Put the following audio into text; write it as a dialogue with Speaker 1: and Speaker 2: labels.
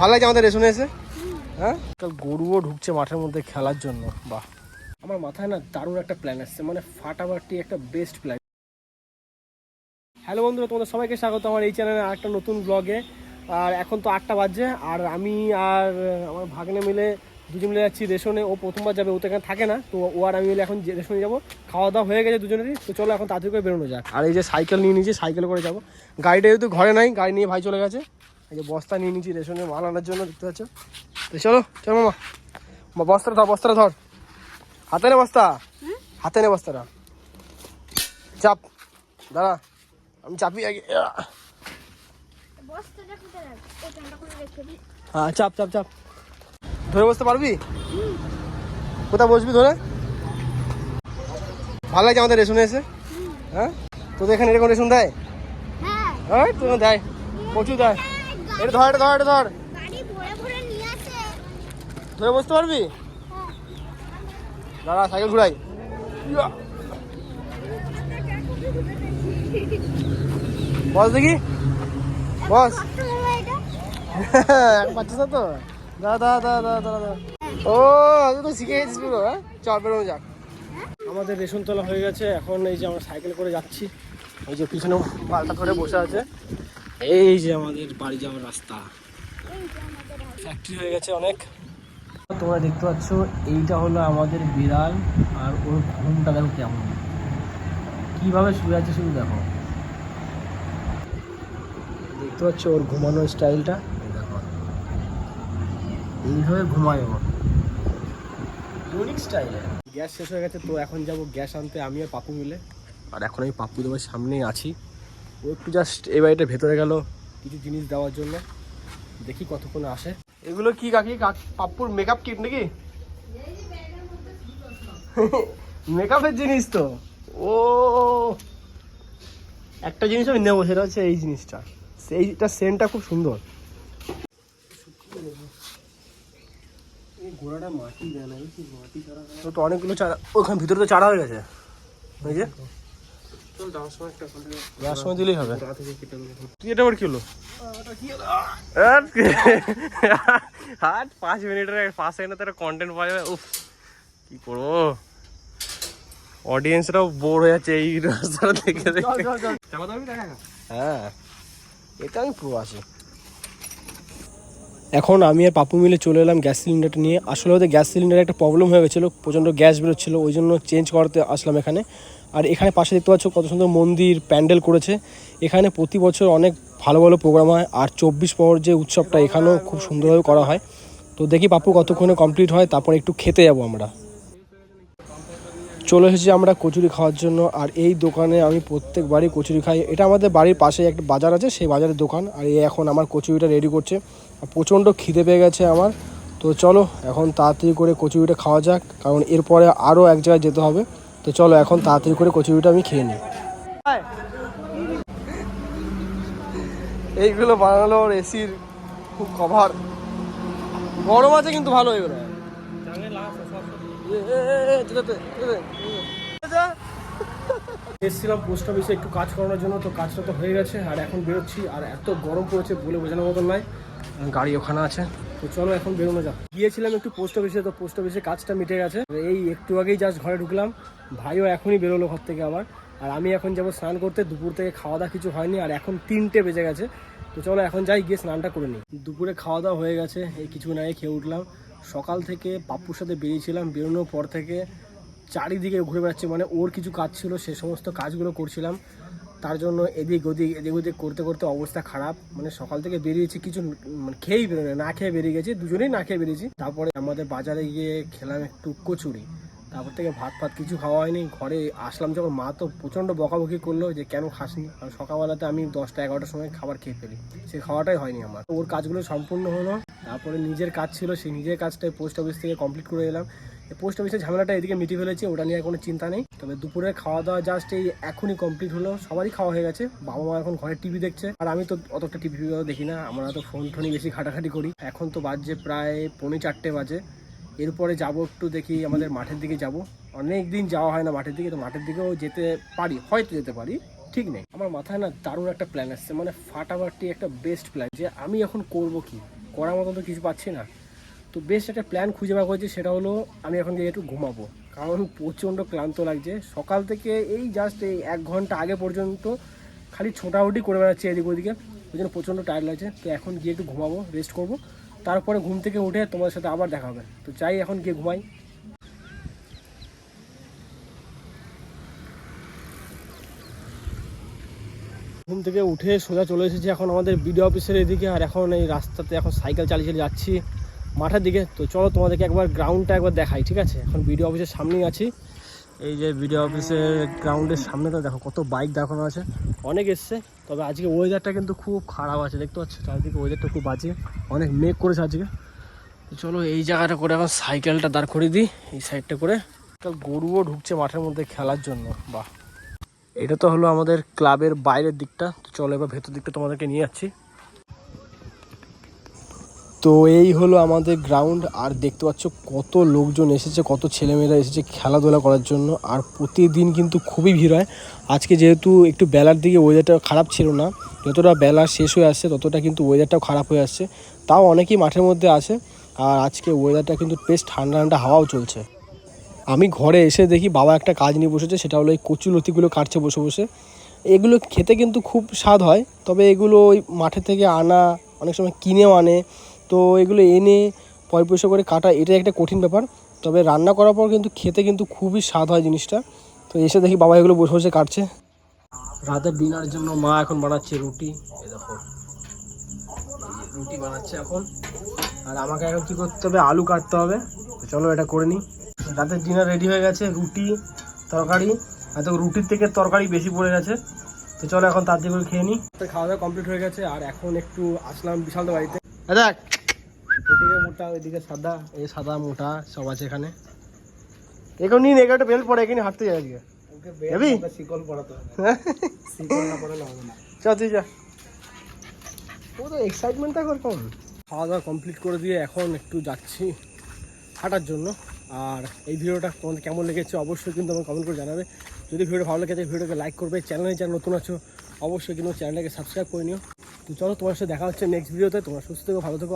Speaker 1: ভালো লাগছে আমাদের রেশনে এসে? হ্যাঁ? কাল গরুও ঢুকছে মাঠের মধ্যে খেলার জন্য বাহ। আমার মাথায় না দারুণ একটা প্ল্যান আসছে মানে ফাটাফাটি একটা বেস্ট প্ল্যান হ্যালো বন্ধুরা তোমাদের সবাইকে স্বাগত আমার এই চ্যানেলে একটা নতুন ব্লগে আর এখন তো আটটা বাজছে আর আমি আর আমার ভাগ্নে মিলে দুজন মিলে যাচ্ছি রেশনে ও প্রথমবার যাবে ও তো এখানে থাকে না তো ও আর আমি মিলে এখন যে রেশনে যাব। খাওয়া দাওয়া হয়ে গেছে দুজনেরই তো চলো এখন তাড়াতাড়ি করে বেরোনো যাক। আর এই যে সাইকেল নিয়ে নিয়েছি সাইকেল করে যাব। গাড়িটা যেহেতু ঘরে নাই গাড়ি নিয়ে ভাই চলে গেছে। এই যে বস্তা নিয়ে নিয়েছি রেশনে মাল আনার জন্য দেখতে পাচ্ছ? তো চলো চলো মামা। মা বস্তাটা ধর বস্তাটা ধর। হাতে নে বস্তা। হাতে নে বস্তাটা। চাপ। দাঁড়া আমি চাপি আগে। হ্যাঁ চাপ চাপ চাপ। ধরে বসতে পারবি? কোথায় বসবি ধরে? ভালো লাগছে আমাদের রেশনে এসে? হ্যাঁ? তোদের এখানে এরকম রেশন দেয়?
Speaker 2: হ্যাঁ,
Speaker 1: হ্যাঁ দেয়। প্রচুর দেয়। এটা ধর এটা ধর এটা ধর।
Speaker 2: গাড়ি ভরে ভরে নিয়ে আসে।
Speaker 1: ধরে বসতে পারবি?
Speaker 2: হ্যাঁ।
Speaker 1: দাঁড়া সাইকেল ঘুরাই! বস দেখি। বস। পাচ্ছিস না তো? দাদা দাদা দাদা দাদা ও তুই তো শিখে গেছিস পুরো হ্যাঁ? চল বেরোনো যাক। আমাদের রেশন তোলা হয়ে গেছে এখন এই যে আমরা সাইকেল করে যাচ্ছি। ওই যে পিছনে পাল্টা ধরে বসে আছে। এই যে আমাদের বাড়ি যাওয়ার রাস্তা। ফ্যাক্টরি হয়ে গেছে অনেক। তোমরা দেখতে পাচ্ছ, এইটা হলো আমাদের বিড়াল, আর ওর ঘুমটা দেখো কেমন। কীভাবে শুয়ে আছে শুধু দেখো। দেখতে পাচ্ছ ওর ঘুমানোর স্টাইলটা? দেখো। এইভাবে ঘুমায় ও। ইউনিক স্টাইলে। গ্যাস শেষ হয়ে গেছে, তো এখন যাব গ্যাস আনতে, আমি আর পাপু মিলে। আর এখন আমি পাপ্পু দেবার সামনেই আছি। ও একটু জাস্ট এই বাড়িটার ভেতরে গেল কিছু জিনিস দেওয়ার জন্য। দেখি কতক্ষণ আসে। এগুলো কি কাকি? পাপ্পুর মেকআপ কিট নাকি? মেকআপের জিনিস তো। ও একটা জিনিস আমি নেব সেটা হচ্ছে এই জিনিসটা। সেইটা সেন্টটা খুব সুন্দর। ঘোড়াটা মাটি দেয় না মাটি চারা তো অনেকগুলো চারা ওখানে ভিতরে তো চারা হয়ে গেছে। ওই যে যাওয়ার সময় দিলেই হবে। তুই এটা আবার কি হলো? আর পাঁচ মিনিটের পাশে এনে তারা কন্টেন্ট পাওয়া যাবে। উফ কি করব? অডিয়েন্সরাও বোর হয়ে যাচ্ছে এই রাস্তাটা দেখে দেখে। হ্যাঁ। এটা আমি পুরো আছি। এখন আমি আর পাপু মিলে চলে এলাম গ্যাস সিলিন্ডারটা নিয়ে। আসলে ওদের গ্যাস সিলিন্ডারে একটা প্রবলেম হয়ে গেছিল প্রচণ্ড গ্যাস বেরোচ্ছিলো ওই জন্য চেঞ্জ করতে আসলাম এখানে। আর এখানে পাশে দেখতে পাচ্ছ কত সুন্দর মন্দির প্যান্ডেল করেছে। এখানে প্রতি বছর অনেক ভালো ভালো প্রোগ্রাম হয় আর চব্বিশ পর যে উৎসবটা এখানেও খুব সুন্দরভাবে করা হয়। তো দেখি পাপু কতক্ষণে কমপ্লিট হয়, তারপর একটু খেতে যাব আমরা। চলে এসেছি আমরা কচুরি খাওয়ার জন্য আর এই দোকানে আমি প্রত্যেকবারই কচুরি খাই। এটা আমাদের বাড়ির পাশে একটা বাজার আছে, সেই বাজারের দোকান। আর এই এখন আমার কচুরিটা রেডি করছে। প্রচণ্ড খিদে পেয়ে গেছে আমার। তো চলো, এখন তাড়াতাড়ি করে কচুরিটা খাওয়া যাক, কারণ এরপরে আরও এক জায়গায় যেতে হবে। তো চলো এখন তাড়াতাড়ি করে কচুরিটা আমি খেয়ে নিই। এইগুলো বানালো এসির খুব কভার গরম আছে কিন্তু ভালো এগুলো। এসেছিলাম পোস্ট অফিসে একটু কাজ করানোর জন্য তো কাজটা তো হয়ে গেছে আর এখন বেরোচ্ছি আর এত গরম পড়েছে বলে বোঝানোর মতন নয় গাড়ি ওখানে আছে। তো চলো এখন বেরোনো যাক। গিয়েছিলাম একটু পোস্ট অফিসে তো পোস্ট অফিসে কাজটা মিটে গেছে। এই একটু আগেই জাস্ট ঘরে ঢুকলাম। ভাইও এখনই বেরোলো ঘর থেকে আবার। আর আমি এখন যাব স্নান করতে। দুপুর থেকে খাওয়া দাওয়া কিছু হয়নি, আর এখন তিনটে বেজে গেছে। তো চলো এখন যাই, গিয়ে স্নানটা করে নিই। দুপুরে খাওয়া দাওয়া হয়ে গেছে, এই কিছুক্ষণ আগে খেয়ে উঠলাম। সকাল থেকে পাপ্পুর সাথে বেরিয়েছিলাম, বেরোনোর পর থেকে চারিদিকে ঘুরে বেড়াচ্ছি। মানে ওর কিছু কাজ ছিল, সে সমস্ত কাজগুলো করছিলাম। তার জন্য এদিক ওদিক এদিক ওদিক করতে করতে অবস্থা খারাপ। মানে সকাল থেকে বেরিয়েছি, কিছু মানে খেয়েই বেরোনে না খেয়ে বেরিয়ে গেছি, দুজনেই না খেয়ে বেরিয়েছি। তারপরে আমাদের বাজারে গিয়ে খেলাম একটু কচুরি। তারপর থেকে ভাত ফাত কিছু খাওয়া হয়নি। ঘরে আসলাম যখন, মা তো প্রচণ্ড বকাবকি করল যে, কেন খাসনি? কারণ সকালবেলাতে আমি দশটা, এগারোটার সময় খাবার খেয়ে ফেলি। সে খাওয়াটাই হয়নি আমার। ওর কাজগুলো সম্পূর্ণ হলো। তারপরে নিজের কাজ ছিল সেই নিজের কাজটাই পোস্ট অফিস থেকে কমপ্লিট করে এলাম। পোস্ট অফিসের ঝামেলাটা এদিকে মিটি ফেলেছি, ওটা নিয়ে কোনো চিন্তা নেই। তবে দুপুরে খাওয়া দাওয়া জাস্ট এই এখনই কমপ্লিট হলো, সবারই খাওয়া হয়ে গেছে। বাবা মা এখন ঘরে টিভি দেখছে। আর আমি তো অতটা টিভি দেখি না, আমরা তো ফোন টোনই বেশি ঘাটাঘাটি করি। এখন তো বাজছে প্রায় পৌনে চারটে বাজে। এরপরে যাব একটু দেখি আমাদের মাঠের দিকে যাব। অনেক দিন যাওয়া হয় না মাঠের দিকে, তো মাঠের দিকেও যেতে পারি, হয়তো যেতে পারি, ঠিক নেই। আমার মাথায় না দারুণ একটা প্ল্যান আসছে মানে ফাটাফাটি একটা বেস্ট প্ল্যান যে আমি এখন করব কি? করার মতন তো কিছু পাচ্ছি না। তো বেশ একটা প্ল্যান খুঁজে বার করেছি, সেটা হলো আমি এখন গিয়ে একটু ঘুমাবো। কারণ প্রচণ্ড ক্লান্ত লাগছে। সকাল থেকে এই জাস্ট এই এক ঘণ্টা আগে পর্যন্ত খালি ছোটাছুটি করে বেড়াচ্ছি এদিক ওদিকে। ওই জন্য প্রচণ্ড টায়ার্ড লাগছে। তো এখন গিয়ে একটু ঘুমাবো রেস্ট করব। তারপরে ঘুম থেকে উঠে তোমাদের সাথে আবার দেখা হবে। তো চাই এখন গিয়ে ঘুমাই। ঘুম থেকে উঠে সোজা চলে এসেছি এখন আমাদের বিডিও অফিসের এদিকে। আর এখন এই রাস্তাতে এখন সাইকেল চালিয়ে চালিয়ে যাচ্ছি। মাঠের দিকে। তো চলো তোমাদেরকে একবার গ্রাউন্ডটা একবার দেখাই, ঠিক আছে? এখন বিডিও অফিসের সামনেই আছি। এই যে বিডিও অফিসের গ্রাউন্ডের সামনেটা দেখো, কত বাইক দেখানো আছে। অনেক এসছে, তবে আজকে ওয়েদারটা কিন্তু খুব খারাপ আছে, দেখতে পাচ্ছ? চারিদিকে ওয়েদারটা খুব বাজে, অনেক মেঘ করেছে আজকে। তো চলো এই জায়গাটা করে এখন সাইকেলটা দাঁড় করিয়ে দিই, এই সাইডটা করে। একটা গরুও ঢুকছে মাঠের মধ্যে খেলার জন্য, বাহ। এটা তো হলো আমাদের ক্লাবের বাইরের দিকটা, তো চলো এবার ভেতর দিকটা তোমাদেরকে নিয়ে যাচ্ছি। তো এই হলো আমাদের গ্রাউন্ড আর দেখতে পাচ্ছ কত লোকজন এসেছে, কত ছেলেমেয়েরা এসেছে খেলাধুলা করার জন্য, আর প্রতিদিন কিন্তু খুবই ভিড় হয়। আজকে যেহেতু একটু বেলার দিকে ওয়েদারটা খারাপ ছিল না, যতটা বেলা শেষ হয়ে আসছে, ততটা কিন্তু ওয়েদারটাও খারাপ হয়ে আসছে, তাও অনেকেই মাঠের মধ্যে আছে, আর আজকে ওয়েদারটা কিন্তু বেশ ঠান্ডা ঠান্ডা হাওয়াও চলছে। আমি ঘরে এসে দেখি বাবা একটা কাজ নিয়ে বসেছে, সেটা হলো এই কচু লতিগুলো কাটছে বসে বসে। এগুলো খেতে কিন্তু খুব স্বাদ হয়, তবে এগুলো ওই মাঠে থেকে আনা, অনেক সময় কিনেও আনে তো এগুলো এনে পয় পয়সা করে কাটা এটা একটা কঠিন ব্যাপার। তবে রান্না করার পর কিন্তু খেতে কিন্তু খুবই স্বাদ হয় জিনিসটা। তো এসে দেখি বাবা এগুলো বসে বসে কাটছে। রাতের ডিনার জন্য মা এখন বানাচ্ছে রুটি। দেখো। রুটি বানাচ্ছে এখন। আর আমাকে এখন কী করতে হবে? আলু কাটতে হবে। চলো এটা করে নিই। রাতের ডিনার রেডি হয়ে গেছে, রুটি, তরকারি। আর তো রুটির থেকে তরকারি বেশি পড়ে গেছে। তো চলো এখন তার দিকে খেয়ে নিই। খাওয়া দাওয়া কমপ্লিট হয়ে গেছে। আর এখন একটু আসলাম বিশাল বাড়িতে। দেখ এদিকে মোটা ওইদিকে সাদা এই সাদা মোটা সব আছে এখানে। এখন নিন এগারোটা বেল্ট পরে এখানে হাঁটতে যাই আজকে। যাবি
Speaker 3: শিকল পড়াতে? শিকল না পড়ালে হবে না।
Speaker 1: চ তুই যা। ও তো এক্সাইটমেন্টটা কম খাওয়া দাওয়া কমপ্লিট করে দিয়ে এখন একটু যাচ্ছি হাঁটার জন্য। আর এই ভিডিওটা তোমাদের কেমন লেগেছে অবশ্যই কিন্তু আমার কমেন্ট করে জানাবে। যদি ভিডিও ভালো লেগেছে ভিডিওকে লাইক করবে। চ্যানেলে যারা নতুন আছো অবশ্যই কিন্তু চ্যানেলটাকে সাবস্ক্রাইব করে নিও। তো চলো তোমার সাথে দেখা হচ্ছে নেক্সট ভিডিওতে তোমরা সুস্থ থেকো ভালো থেকো।